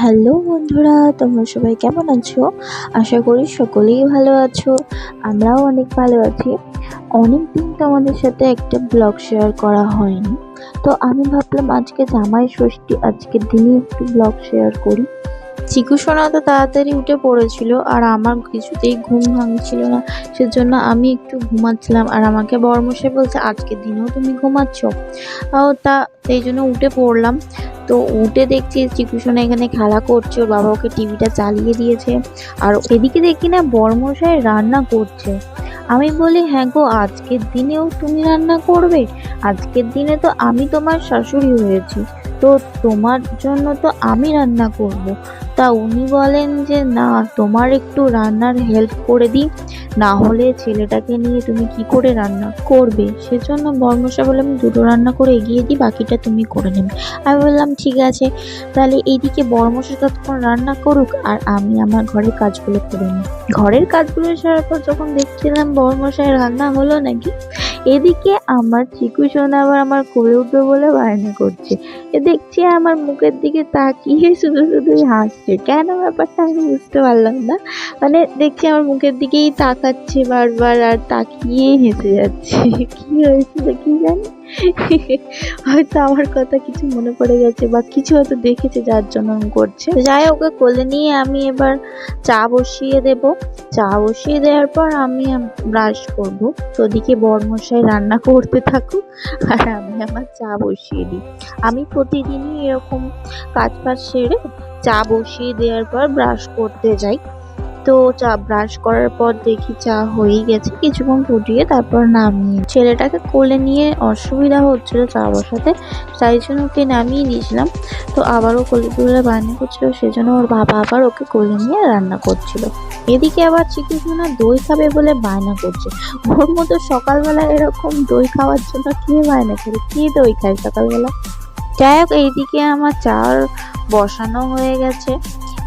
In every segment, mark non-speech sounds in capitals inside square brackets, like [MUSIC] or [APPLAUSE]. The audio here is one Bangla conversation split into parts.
হ্যালো বন্ধুরা, তোমরা সবাই কেমন আছো? আশা করি সকলেই ভালো আছো, আমরাও অনেক ভালো আছি। অনেক দিন তোমাদের সাথে একটা ব্লগ শেয়ার করা হয়নি। তো আমি ভাবলাম আজকে জামাই ষষ্ঠী, আজকের দিনে একটু ব্লগ শেয়ার করি। সোনা তো তাড়াতাড়ি উঠে পড়েছিল আর আমার কিছুতেই ঘুম ভাঙছিল না। সেজন্য আমি একটু ঘুমাচ্ছিলাম আর আমাকে বর্মশাই বলছে আজকের দিনেও তুমি ঘুমাচ্ছ। তা, সেই জন্য উঠে পড়লাম। তো উঠে দেখছি চিকুসোনা এখানে খেলা করছে ওর বাবা ওকে টিভিটা চালিয়ে দিয়েছে। আর এদিকে দেখি না বর্মশাই রান্না করছে। আমি বলি হ্যাঁ গো, আজকের দিনেও তুমি রান্না করবে? আজকের দিনে তো আমি তোমার শাশুড়ি হয়েছি। তো তোমার জন্য তো আমি রান্না করব। তা উনি বলেন যে, না, তোমার একটু রান্নার হেল্প করে দিই। না হলে ছেলেটাকে নিয়ে তুমি কি করে রান্না করবে? সেজন্য বর্মশা বলে, আমি দুটো রান্না করে এগিয়ে দিই, বাকিটা তুমি করে নেবে। আমি বললাম, ঠিক আছে। তাহলে এইদিকে বর্মশা ততক্ষণ রান্না করুক, আর আমি আমার ঘরের কাজগুলো করে নিই। ঘরের কাজগুলো সারার পর যখন দেখছিলাম বর্মশাই রান্না হলো নাকি, এদিকে আমার চিকু সোনা আবার আমার কোলে উঠবে বলে বায়না করছে। দেখছি আমার মুখের দিকে তাকিয়ে শুধু শুধুই হাসছে। কেন ব্যাপারটা আমি বুঝতে পারলাম না। মানে দেখছি আমার মুখের দিকেই তাকাচ্ছে বারবার আর তাকিয়ে হেসে যাচ্ছে। [LAUGHS] কি হয়েছিল কি জানি? [LAUGHS] হয়তো আমার কথা কিছু মনে পড়ে গেছে বা কিছু হয়তো দেখেছে যার জন্য করছে। যাই ওকে কোলে নিয়ে আমি এবার চা বসিয়ে দেব। চা বসিয়ে দেওয়ার পর আমি, ব্রাশ করব। তো ওদিকে বরমশাই রান্না করতে থাকুক আর আমি আমার চা বসিয়ে দিই। আমি প্রতিদিনই এরকম কাজ ফাজ সেরে চা বসিয়ে দেওয়ার পর ব্রাশ করতে যাই। তো চা ব্রাশ করার পর দেখি চা হয়েই গেছে। কিছুক্ষণ ফুটিয়ে তারপর নামিয়ে ছেলেটাকে কোলে নিয়ে অসুবিধা হচ্ছিল চা বসাতে, তাই জন্য ওকে নামিয়ে দিয়েছিলাম তো আবারও কোলে তুলে বায়না করছিল, সেজন্য ওর বাবা আবার ওকে কোলে নিয়ে রান্না করছিল। এদিকে আবার চিকিৎসা দই খাবে বলে বায়না করছে। ওর মতো সকালবেলা এরকম দই খাওয়ার জন্য কে বায়না করে? কে দই খায় সকালবেলা? যাই হোক, এইদিকে আমার চা বসানো হয়ে গেছে।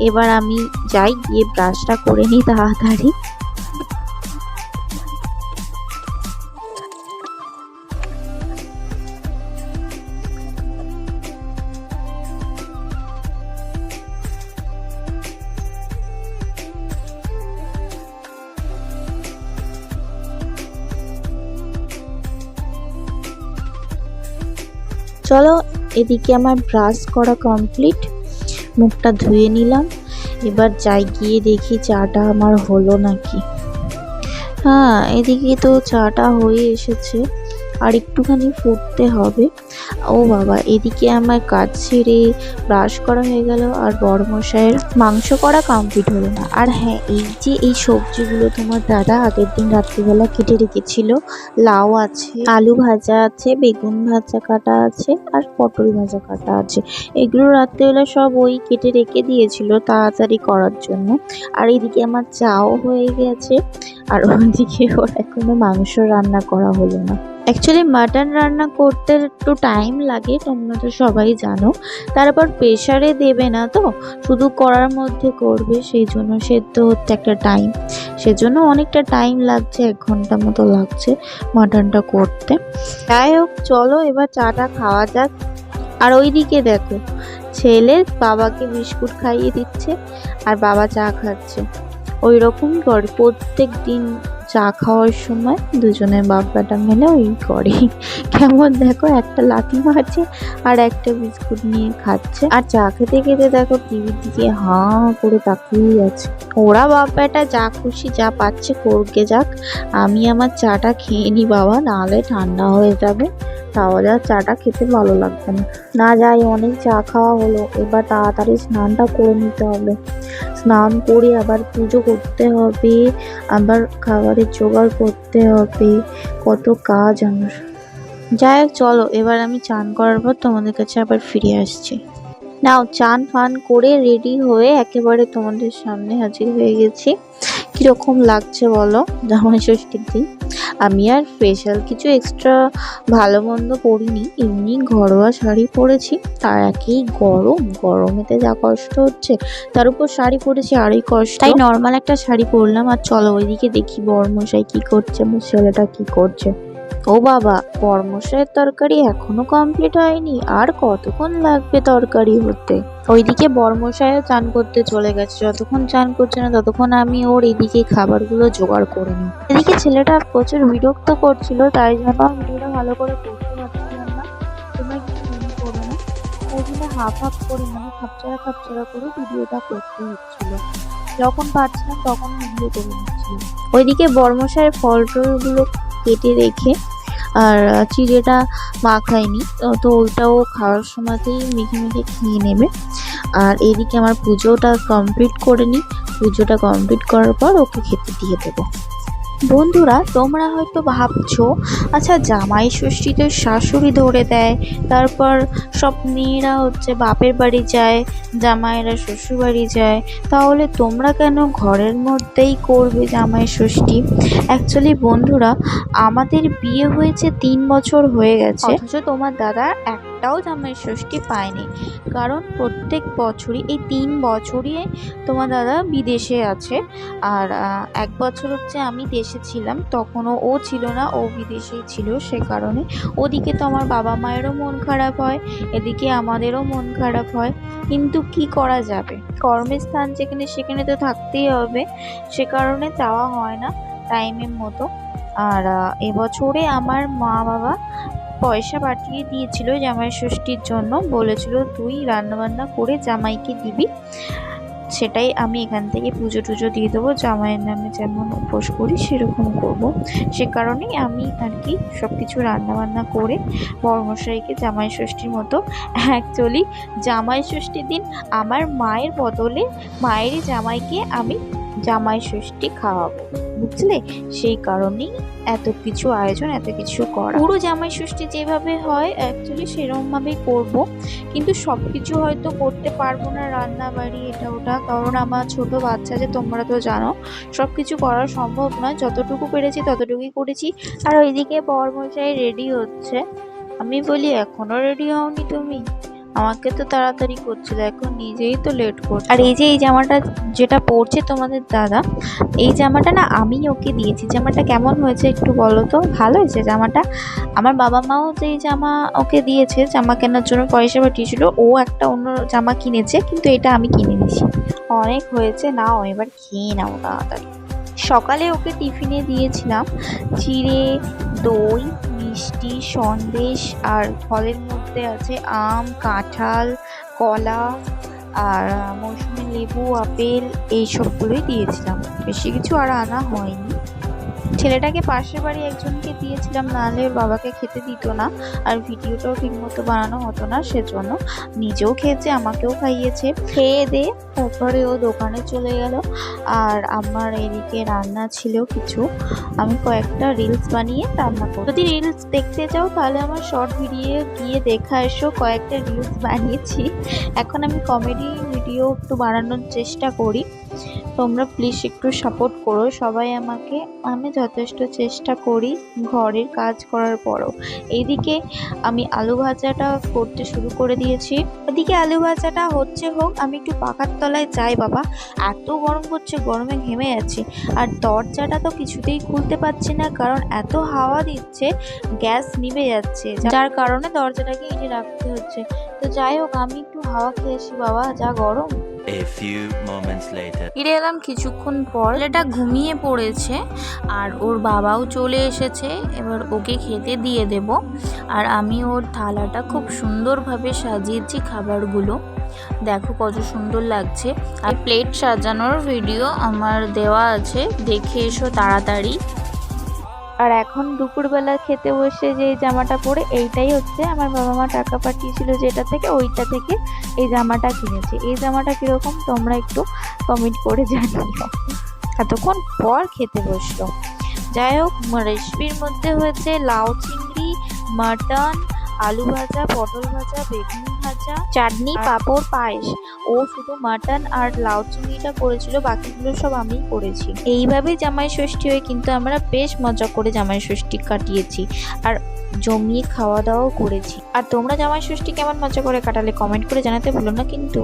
এবার আমি যাই, গিয়ে ব্রাশটা করে নিই তাড়াতাড়ি। চলো এদিকে আমার ব্রাশ করা কমপ্লিট মুখটা ধুয়ে নিলাম। এবার যাই গিয়ে দেখি চাটা আমার হলো নাকি। হ্যাঁ এদিকে তো চাটা হয়ে এসেছে, আর একটুখানি ফুটতে হবে। ও বাবা, এদিকে আমার কাজ ছেড়ে ব্রাশ করা হয়ে গেল আর বড় মশাইয়ের মাংস করা কমপ্লিট হলো না। আর হ্যাঁ এই যে এই সবজিগুলো তোমার দাদা আগের দিন রাত্রিবেলা কেটে রেখেছিল, লাউ আছে, আলু ভাজা আছে, বেগুন ভাজা কাটা আছে আর পটল ভাজা কাটা আছে। এগুলো রাত্রিবেলা সব ওই কেটে রেখে দিয়েছিল তাড়াতাড়ি করার জন্য। আর এদিকে আমার চাও হয়ে গেছে আর ওদিকে ওর এখনও মাংস রান্না করা হলো না। অ্যাকচুয়ালি মাটন রান্না করতে একটু টাইম লাগে তোমরা তো সবাই জানো। তারপর প্রেশারে দেবে না তো, শুধু করার মধ্যে করবে সেই জন্য সেদ্ধ হচ্ছে একটা টাইম সেজন্য অনেকটা টাইম লাগছে, এক ঘণ্টা মতো লাগছে মাটনটা করতে। যাই হোক, চলো এবার চাটা খাওয়া যাক। আর ওইদিকে দেখো, ছেলে বাবাকে বিস্কুট খাইয়ে দিচ্ছে, আর বাবা চা খাচ্ছে। ওই রকম করে প্রত্যেক দিন চা খাওয়ার সময় দুজনের বাপ বাটা মেলে ওই করে কেমন দেখো, একটা লাথি মারছে আর একটা বিস্কুট নিয়ে খাচ্ছে। আর চা খেতে খেতে দেখো টিভির দিকে হাঁ করে তাকিয়ে আছে। ওরা বাপ ব্যাটা যা খুশি যা পাচ্ছে করকে যাক। আমি আমার চাটা খেয়ে নি বাবা, নাহলে ঠান্ডা হয়ে যাবে। তাহলে আর চাটা খেতে ভালো লাগবে না। না যাই, অনেক চা খাওয়া হলো। এবার তাড়াতাড়ি স্নানটা করে নিতে হবে। স্নান করে আবার পুজো করতে হবে, আবার খাবারের জোগাড় করতে হবে। কত কাজ আমার। যাই হোক, চলো, এবার আমি চান করার পর তোমাদের কাছে আবার ফিরে আসছি। নাও, চান ফান করে রেডি হয়ে একেবারে তোমাদের সামনে হাজির হয়ে গেছি। কীরকম লাগছে বলো? জামাই ষষ্ঠীর দিন। আমি আর স্পেশাল কিছু এক্সট্রা ভালো মন্দ পরিনি। এমনি ঘরোয়া শাড়ি পরেছি, তার একই গরম, গরমেতে যা কষ্ট হচ্ছে, তার উপর শাড়ি পরেছি আরই কষ্ট। তাই নর্মাল একটা শাড়ি পরলাম, আর চলো ওইদিকে দেখি বরমশাই কি করছে আমার ছেলেটা কি করছে। ও বাবা কর্মশায়ের তরকারি এখনও কমপ্লিট হয়নি। আর কতক্ষণ লাগবে তরকারি হতে? ওইদিকে বর্মশায়ও চান করতে চলে গেছে। যতক্ষণ চান করছে না, ততক্ষণ আমি ওর এদিকে খাবারগুলো জোগাড় করে নিই। এদিকে ছেলেটা প্রচুর বিরক্ত করছিল, তাই জন্য আমি ভিডিওটা ভালো করে করতে পারছিলাম না। তোমরা কিছু মনে করো না। ওই জন্য হাফ হাফ করে মানে খাপচারা খাপচারা করে ভিডিওটা করতে হচ্ছিল। যখন পারছিলাম তখন ভিডিও করে নিচ্ছিলাম ওইদিকে বর্মশায়ের ফল টলগুলো কেটে রেখে আর চিড়েটা মাখায়নি। তো তো ওইটাও খাওয়ার সময়তেই মেখে মেখে খেয়ে নেবে। আর এদিকে আমার পুজোটা কমপ্লিট করে নিই পুজোটা কমপ্লিট করার পর ওকে খেতে দিয়ে দেবো। বন্ধুরা, তোমরা হয়তো ভাবছ আচ্ছা জামাই ষষ্ঠীতে শাশুড়ি ধরে দেয়, তারপর সব মেয়েরা হচ্ছে বাপের বাড়ি যায় জামাইরা শ্বশুর বাড়ি যায়, তাহলে তোমরা কেন ঘরের মধ্যেই করবে জামাই ষষ্ঠী? অ্যাকচুয়ালি বন্ধুরা, আমাদের বিয়ে হয়েছে তিন বছর হয়ে গেছে। অথচ তোমার দাদা একটাও জামাই ষষ্ঠী পায়নি। কারণ প্রত্যেক বছরই, এই তিন বছরই তোমার দাদা বিদেশে আছে। আর এক বছর হচ্ছে আমি দেশে ছিলাম, তখনও ও ছিল না, ও বিদেশেই ছিল সে কারণে। ওদিকে তো আমার বাবা মায়েরও মন খারাপ হয়, এদিকে আমাদেরও মন খারাপ হয়। কিন্তু কি করা যাবে? কর্মের স্থান যেখানে সেখানে তো থাকতেই হবে, সে কারণে যাওয়া হয় না টাইমের মতো। আর এবছরে আমার মা বাবা পয়সা পাঠিয়ে দিয়েছিল জামাই ষষ্ঠীর জন্য। বলেছিল, তুই রান্নাবান্না করে জামাইকে দিবি, সেটাই আমি এখান থেকে পুজো টুজো দিয়ে দেবো। জামাইয়ের নামে যেমন উপোস করি, সেরকম করব। সে কারণেই আমি আর কি সব কিছু রান্নাবান্না করে বড়মশাইকে জামাই ষষ্ঠীর মতো অ্যাকচুয়ালি জামাই ষষ্ঠীর দিন আমার মায়ের বদলে মায়েরই জামাইকে আমি জামাই ষষ্ঠী খাওয়াবো। বুঝলে? সেই কারণেই এত কিছু আয়োজন, এত কিছু করা। পুরো জামাই ষষ্ঠী যেভাবে হয় অ্যাকচুয়ালি সেরকমভাবেই করব। কিন্তু সব কিছু হয়তো করতে পারব না রান্না বাড়ি এটা ওটা। কারণ আমার ছোট বাচ্চা যে, তোমরা তো জানো সব কিছু করা সম্ভব নয়। যতটুকু পেরেছি ততটুকুই করেছি। আর ওইদিকে বরমশাই রেডি হচ্ছে। আমি বলি এখনও রেডি হওনি তুমি? আমাকে তো তাড়াতাড়ি করছিল এখন নিজেই তো লেট করছে। আর এই যে, এই জামাটা যেটা পরছে তোমাদের দাদা, এই জামাটা না আমি ওকে দিয়েছি। জামাটা কেমন হয়েছে একটু বলো তো? ভালো হয়েছে জামাটা? আমার বাবা মাও যেই জামা ওকে দিয়েছে, জামা কেনার জন্য পয়সা পাঠিয়েছিল, ও একটা অন্য জামা কিনেছে, কিন্তু এটা আমি কিনে নিয়েছি। অনেক হয়েছে, নাও এবার খেয়ে নাও তাড়াতাড়ি। সকালে ওকে টিফিনে দিয়েছিলাম চিড়ে দই, মিষ্টি, সন্দেশ আর ফলের মধ্যে আছে আম, কাঁঠাল, কলা আর মৌসুমি লেবু, আপেল এই সবগুলোই দিয়েছিলাম। বেশি কিছু আর আনা হয়নি। ছেলেটাকে পাশের বাড়ি একজনকে দিয়েছিলাম, নাহলে ওর বাবাকে খেতে দিত না। আর ভিডিওটাও ঠিকমতো বানানো হতো না, সেজন্য নিজেও খেয়েছে, আমাকেও খাইয়েছে। খেয়ে দে, তারপরে ও দোকানে চলে গেল। আর আমার এদিকে রান্না ছিল কিছু। আমি কয়েকটা রিলস বানিয়ে রান্না করব। যদি রিলস দেখতে চাও, তাহলে আমার শর্ট ভিডিও গিয়ে দেখা, এসো, কয়েকটা রিলস বানিয়েছি। এখন আমি কমেডি ভিডিও একটু বানানোর চেষ্টা করি। তোমরা প্লিজ একটু সাপোর্ট করো। সবাই আমাকে, আমি যথেষ্ট চেষ্টা করি ঘরের কাজ করার পরও। এইদিকে আমি আলু ভাজাটা করতে শুরু করে দিয়েছি। এদিকে আলু ভাজাটা হচ্ছে হোক, আমি একটু পাখার তলায় যাই বাবা। এত গরম করছে গরমে ঘেমে যাচ্ছি আর দরজাটা তো কিছুতেই খুলতে পারছি না, কারণ এত হাওয়া দিচ্ছে, গ্যাস নিভে যাচ্ছে। যার কারণে দরজাটাকে এনে রাখতে হচ্ছে। তো যাই হোক, আমি একটু হাওয়া খেয়ে আসি বাবা, যা গরম। A few moments later. ফিরে এলাম কিছুক্ষণ পর। ছেলেটা ঘুমিয়ে পড়েছে আর ওর বাবাও চলে এসেছে। এবার ওকে খেতে দিয়ে দেব। আর আমি ওর থালাটা খুব সুন্দরভাবে সাজিয়েছি খাবারগুলো। দেখো কত সুন্দর লাগছে। আর প্লেট সাজানোর ভিডিও আমার দেওয়া আছে। দেখে এসো তাড়াতাড়ি। আর এখন দুপুরবেলা খেতে বসে যে জামাটা পরে, এইটাই হচ্ছে আমার বাবা মা টাকা পাঠিয়েছিল যেটা থেকে ওইটা থেকে এই জামাটা কিনেছি। এই জামাটা কীরকম তোমরা একটু কমেন্ট করে জানিও। এতক্ষণ পর খেতে বসল। যাই হোক, রেসিপির মধ্যে হয়েছে লাউ চিংড়ি, মাটন আলু ভাজা পটল ভাজা বেগুন ভাজা চাটনি পাঁপড় পায়েস। ও শুধু মাটন আর লাউ চিংড়িটা করেছিল বাকিগুলো সব আমি করেছি। এইভাবেই জামাই ষষ্ঠী হয়ে কিন্তু আমরা বেশ মজা করে জামাই ষষ্ঠী কাটিয়েছি আর জমিয়ে খাওয়া দাওয়াও করেছি। আর তোমরা জামাই ষষ্ঠী কেমন মজা করে কাটালে কমেন্ট করে জানাতে ভুলো না কিন্তু।